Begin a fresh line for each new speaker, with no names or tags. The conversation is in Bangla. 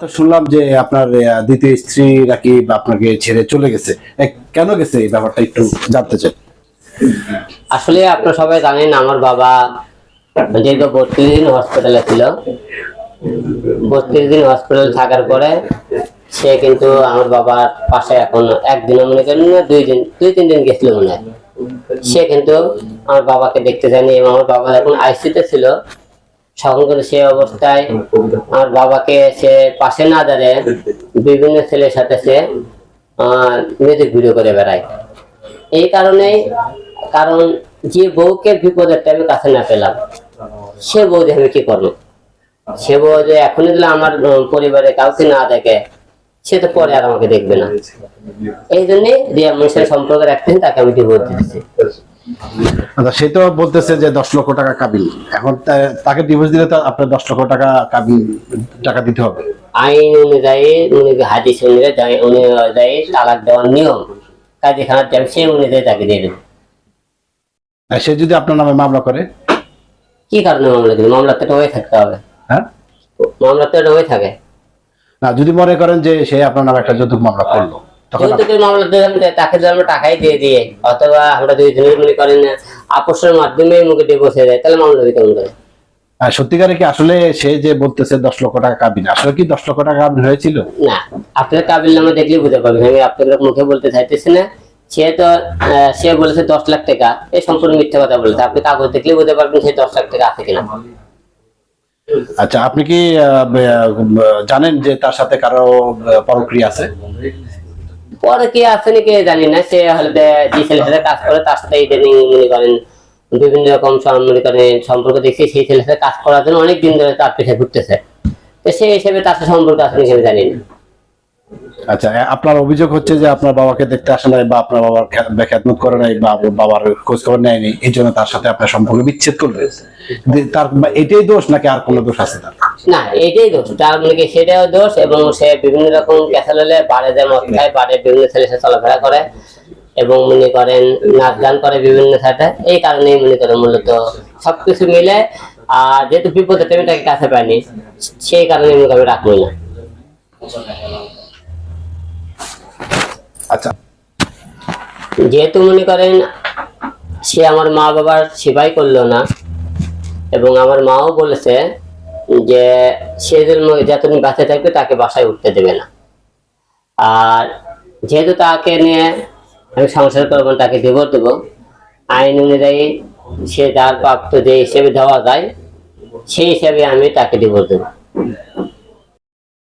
তো শুনলাম যে আপনার দ্বিতীয় স্ত্রী নাকি আপনাকে ছেড়ে চলে গেছে। কেন গেছে এই ব্যাপারটা একটু জানতে চাই।
আসলে আপনারা সবাই জানেন, আমার বাবা দীর্ঘ বত্রিশ দিন হসপিটালে ছিল। বত্রিশ দিন হসপিটালে থাকার পরে সে কিন্তু আমার বাবার পাশে এখন একদিনও মনে করেন দুই দিন, দুই, তিন দিন গেছিল মনে হয়। সে কিন্তু আমার বাবাকে দেখতে যায়নি এবং আমার বাবা এখন আইসিতে ছিল। কিন্তু সে অবস্থায় আমার বাবাকে সে পাশে না দাঁড়িয়ে বিভিন্ন ছেলের সাথে সে মিউজিক ভিডিও করে বেড়ায়। এই কারণেই কারণ যে বউকে বিপদের টাইমে কাছে না পেলাম সে বউ দিয়ে আমি কি করব? সে বউ যে এখনই দিলে আমার পরিবারে কাউকে না দেখে সে তো পরে আর আমাকে দেখবে না। এই জন্যে রিয়া মানুষের সম্পর্ক রাখতেন তাকে আমি ডিভোর্স দিচ্ছি
আচ্ছা সে তো বলতেছে যে দশ লক্ষ টাকা কাবিল। এখন তাকে ডিভোর্স দিলে তো আপনার দশ লক্ষ টাকা কাবিল টাকা দিতে হবে।
আইন অনুযায়ী উনি হাদিস অনুযায়ী অনুযায়ী তালাক দেওয়ার নিয়ম। কাজী খানার টাইম সে অনুযায়ী তাকে দিয়ে দেবে।
সে যদি আপনার নামে মামলা করে?
কি কারণে মামলা দিবে? মামলা তো হয়ে থাকতে হবে।
হ্যাঁ?
মামলা তো হয়ে থাকে।
না যদি মনে করেন যে সে আপনার নামে একটা যৌতুক মামলা করল। তখন আপ-
মামলা দিলাম তাকে যদি আমরা টাকাই দিয়ে দিয়ে অথবা আমরা দুই জনের মনে করেন আপোষের মাধ্যমে মুখে দিয়ে বসে যায় তাহলে মামলা দিতে কেমন করে
সত্যিকারে কি আসলে সে যে বলতেছে দশ লক্ষ টাকা কাবিল আসলে কি দশ লক্ষ টাকা কাবিল হয়েছিল?
না আপনার কাবিল নামে দেখলে বুঝতে পারবেন আমি আপনাদের মুখে বলতে চাইতেছি না। সে তো সে বলেছে দশ লাখ টাকা এই সম্পূর্ণ মিথ্যা কথা বলেছে। আপনি কাগজ দেখলে বুঝতে পারবেন সে দশ লাখ টাকা আছে কিনা।
আচ্ছা আপনি কি জানেন যে তার সাথে কারও পরক্রিয়া আছে?
পরে কি আসেনি কে জানি না, সে হলে যে- ছেলের কাজ করে, তার সাথে ইদানিং মনে করেন বিভিন্ন রকম মনে করেন সম্পর্ক দেখছি, সেই সাথে কাজ করার জন্য অনেক দিন ধরে তার পেছনে ঘুরতেছে। তো সেই হিসেবে তার সাথে সম্পর্ক আছে নাকি জানি না।
আচ্ছা আপনার অভিযোগ হচ্ছে যে আপনার বাবাকে দেখতে আসে নাই বা আপনার বাবার খেদমত করে নাই বা বাবার খোঁজ খবর নেয়নি, এই জন্য তার সাথে আপনার সম্পর্ক বিচ্ছেদ করবে তার এটাই দোষ নাকি আর কোনো দোষ আছে তার?
না, এটাই দোষ। তার মানে সেটাও দোষ এবং সে বিভিন্ন রকম ক্যাসালে বাড়ে যায় মদ খায় বাড়ে বিভিন্ন ছেলের সাথে চলাফেরা করে এবং মনে করেন নাচ গান করে বিভিন্ন সাথে। এই কারণেই মনে করেন মূলত সবকিছু মিলে, আর যেহেতু বিপদের টাইমে তাকে কাছে পায়নি, সেই কারণে মনে করেন রাখবই না।
আচ্ছা।
যেহেতু মনে করেন সে আমার মা বাবার সেবাই করল না, এবং আমার মাও বলেছে যে সে যতদিন বাঁচে থাকবে তাকে বাসায় উঠতে দেবে না। আর যেহেতু তাকে নিয়ে আমি সংসার করব তাকে দেবো দেবো, আইন অনুযায়ী সে যার প্রাপ্ত যে হিসেবে দেওয়া যায়, সেই হিসাবে আমি তাকে ডিভোর্স দেবো।